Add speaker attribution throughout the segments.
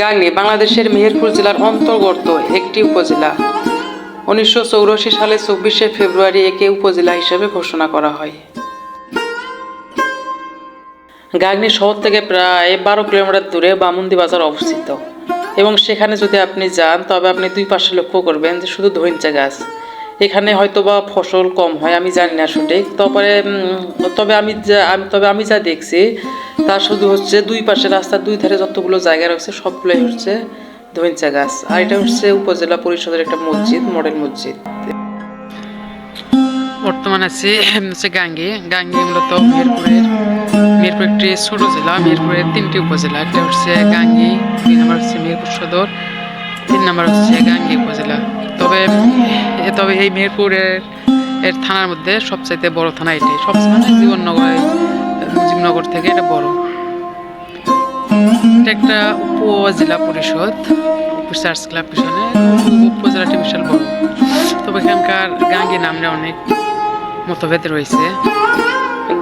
Speaker 1: গাংনী বাংলাদেশের মেহেরপুর জেলার অন্তর্গত একটি উপজেলা। উনিশশো সালে চব্বিশে ফেব্রুয়ারি একে উপজেলা হিসেবে ঘোষণা করা হয়। গাগনি শহর থেকে প্রায় বারো কিলোমিটার দূরে বামুন্দি বাজার অবস্থিত। এবং সেখানে যদি আপনি যান, তবে আপনি দুই পাশে লক্ষ্য করবেন যে শুধু ধৈঞ্চা গাছ। এখানে হয়তো বা ফসল কম হয়, আমি জানি না সঠিক। তারপরে তবে আমি যা তবে আমি যা দেখছি, তা শুধু হচ্ছে দুই পাশে রাস্তার দুই ধারে যতগুলো জায়গা রয়েছে, সবগুলোই হচ্ছে ধৈঞ্চা গাছ। আর এটা হচ্ছে উপজেলা পরিষদের একটা মসজিদ, মডেল মসজিদ। বর্তমানে আছি হচ্ছে গাঙ্গি। গাঙ্গি মূলত মিরপুরের, মিরপুর একটি ছোট জেলা, মিরপুরের তিনটি উপজেলা। একটা হচ্ছে গাঙ্গি দুই নম্বর হচ্ছে মিরপুর সদর, তিন নম্বর হচ্ছে গাঙ্গি উপজেলা। তবে তবে এই মিরপুরের এর থানার মধ্যে সবচাইতে বড় থানা এটি। সবচেয়ে মানে জীবননগর জীবননগর থেকে এটা বড়। এটা একটা উপজেলা পরিষদ রিসার্চ ক্লাব পিছনে উপজেলাটি বিশাল বড়। তবে এখানকার গাঙ্গি নামে অনেক মতভেদ রয়েছে।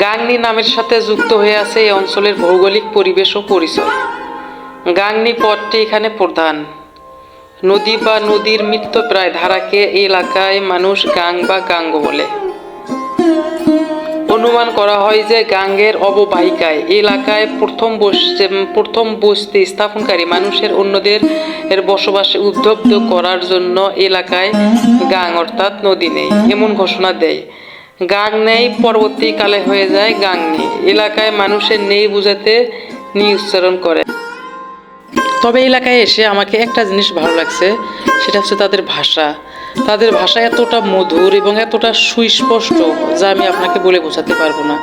Speaker 1: গাংনি নামের সাথে যুক্ত হয়ে আছে এই অঞ্চলের ভৌগোলিক পরিবেশ ও পরিচয়। গাংনি পথটি এখানে প্রধান। নদী বা নদীর মৃত্যুপ্রায় ধারাকে এলাকায় মানুষ গাং বা গাঙ্গ বলে। অনুমান করা হয় যে গাঙ্গের অববাহিকায় এলাকায় প্রথম প্রথম বসতি স্থাপনকারী মানুষের অন্যদের এর বসবাসে উদ্বুদ্ধ করার জন্য এলাকায় গাং অর্থাৎ নদী নেই এমন ঘোষণা দেয়। গাং নেই, পরবর্তীকালে হয়ে যায় গাং নেই এলাকায় মানুষের নেই বুঝাতে নি উচ্চারণ করে। তবে এলাকায় এসে আমাকে একটা জিনিস ভালো লাগছে, সেটা হচ্ছে তাদের ভাষা। তাদের ভাষা এতটা মধুর এবং এতটা সুস্পষ্ট যা আমি আপনাকে বলে বোঝাতে পারব না।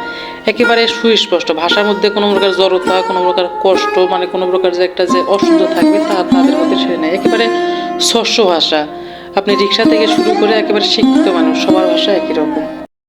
Speaker 1: একেবারে সুস্পষ্ট, ভাষার মধ্যে কোনো প্রকার জড়তা, কোনো প্রকার কষ্ট মানে কোনো প্রকার যে একটা যে অশুদ্ধ থাকবে তা তাদের মধ্যে সে নেই। একেবারে স্বস্ব ভাষা। আপনি রিক্সা থেকে শুরু করে একেবারে শিক্ষিত মানুষ, সবার ভাষা একই রকম।